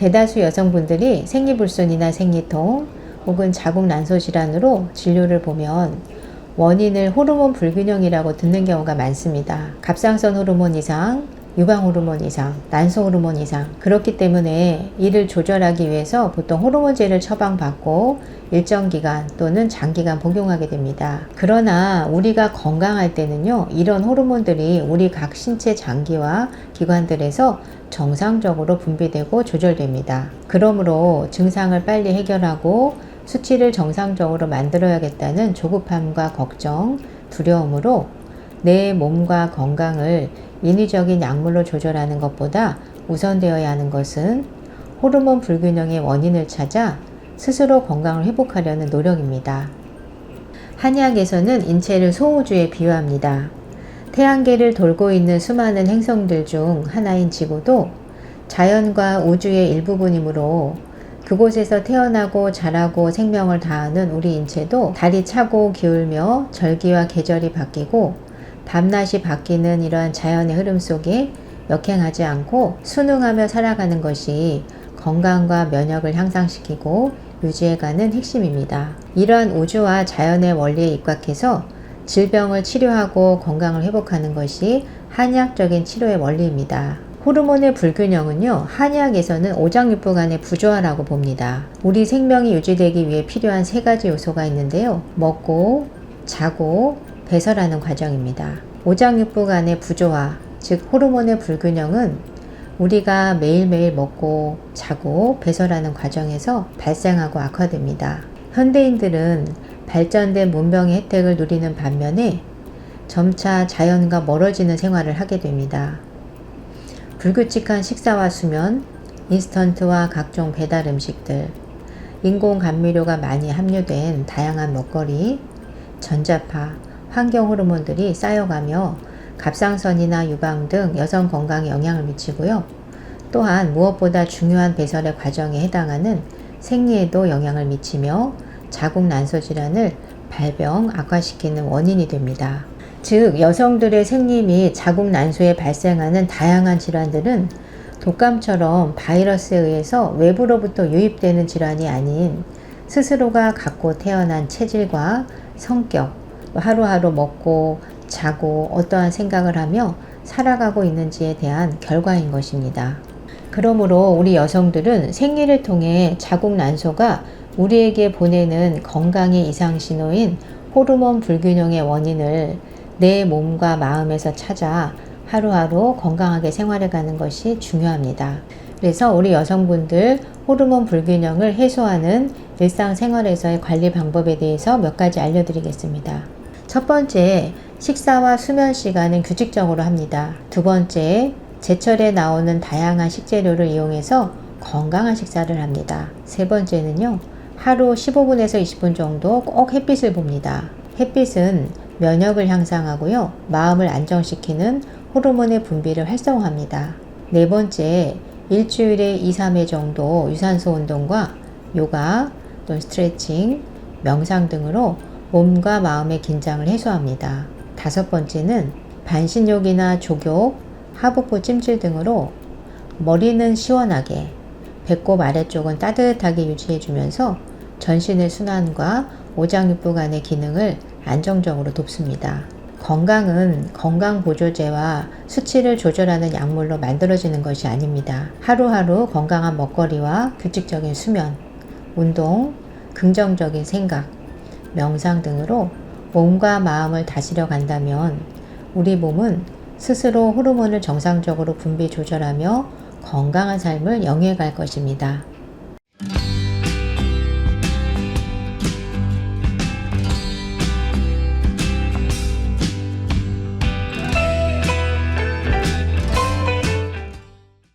대다수 여성분들이 생리불순이나 생리통 혹은 자궁 난소 질환으로 진료를 보면 원인을 호르몬 불균형이라고 듣는 경우가 많습니다. 갑상선 호르몬 이상, 유방 호르몬 이상, 난소 호르몬 이상. 그렇기 때문에 이를 조절하기 위해서 보통 호르몬제를 처방받고 일정 기간 또는 장기간 복용하게 됩니다. 그러나 우리가 건강할 때는요, 이런 호르몬들이 우리 각 신체 장기와 기관들에서 정상적으로 분비되고 조절됩니다. 그러므로 증상을 빨리 해결하고 수치를 정상적으로 만들어야겠다는 조급함과 걱정, 두려움으로 내 몸과 건강을 인위적인 약물로 조절하는 것보다 우선되어야 하는 것은 호르몬 불균형의 원인을 찾아 스스로 건강을 회복하려는 노력입니다. 한의학에서는 인체를 소우주에 비유합니다. 태양계를 돌고 있는 수많은 행성들 중 하나인 지구도 자연과 우주의 일부분이므로 그곳에서 태어나고 자라고 생명을 다하는 우리 인체도 달이 차고 기울며 절기와 계절이 바뀌고 밤낮이 바뀌는 이러한 자연의 흐름 속에 역행하지 않고 순응하며 살아가는 것이 건강과 면역을 향상시키고 유지해가는 핵심입니다. 이러한 우주와 자연의 원리에 입각해서 질병을 치료하고 건강을 회복하는 것이 한의학적인 치료의 원리입니다. 호르몬의 불균형은요, 한의학에서는 오장육부 간의 부조화라고 봅니다. 우리 생명이 유지되기 위해 필요한 세 가지 요소가 있는데요. 먹고, 자고, 배설하는 과정입니다. 오장육부 간의 부조화, 즉 호르몬의 불균형은 우리가 매일매일 먹고 자고 배설하는 과정에서 발생하고 악화됩니다. 현대인들은 발전된 문명의 혜택을 누리는 반면에 점차 자연과 멀어지는 생활을 하게 됩니다. 불규칙한 식사와 수면, 인스턴트와 각종 배달 음식들, 인공 감미료가 많이 함유된 다양한 먹거리, 전자파, 환경 호르몬들이 쌓여가며 갑상선이나 유방 등 여성 건강에 영향을 미치고요. 또한 무엇보다 중요한 배설의 과정에 해당하는 생리에도 영향을 미치며 자궁 난소 질환을 발병 악화시키는 원인이 됩니다. 즉 여성들의 생리 및 자궁 난소에 발생하는 다양한 질환들은 독감처럼 바이러스에 의해서 외부로부터 유입되는 질환이 아닌 스스로가 갖고 태어난 체질과 성격, 하루하루 먹고 자고 어떠한 생각을 하며 살아가고 있는지에 대한 결과인 것입니다. 그러므로 우리 여성들은 생리를 통해 자궁 난소가 우리에게 보내는 건강의 이상 신호인 호르몬 불균형의 원인을 내 몸과 마음에서 찾아 하루하루 건강하게 생활해 가는 것이 중요합니다. 그래서 우리 여성분들 호르몬 불균형을 해소하는 일상생활에서의 관리 방법에 대해서 몇 가지 알려드리겠습니다. 첫 번째, 식사와 수면 시간은 규칙적으로 합니다. 두 번째, 제철에 나오는 다양한 식재료를 이용해서 건강한 식사를 합니다. 세 번째는요, 하루 15분에서 20분 정도 꼭 햇빛을 봅니다. 햇빛은 면역을 향상하고요, 마음을 안정시키는 호르몬의 분비를 활성화합니다. 네 번째, 일주일에 2, 3회 정도 유산소 운동과 요가 또는 스트레칭, 명상 등으로 몸과 마음의 긴장을 해소합니다. 다섯 번째는 반신욕이나 족욕, 하복부 찜질 등으로 머리는 시원하게, 배꼽 아래쪽은 따뜻하게 유지해주면서 전신의 순환과 오장육부 간의 기능을 안정적으로 돕습니다. 건강은 건강보조제와 수치를 조절하는 약물로 만들어지는 것이 아닙니다. 하루하루 건강한 먹거리와 규칙적인 수면, 운동, 긍정적인 생각, 명상 등으로 몸과 마음을 다스려 간다면 우리 몸은 스스로 호르몬을 정상적으로 분비 조절하며 건강한 삶을 영위해 갈 것입니다.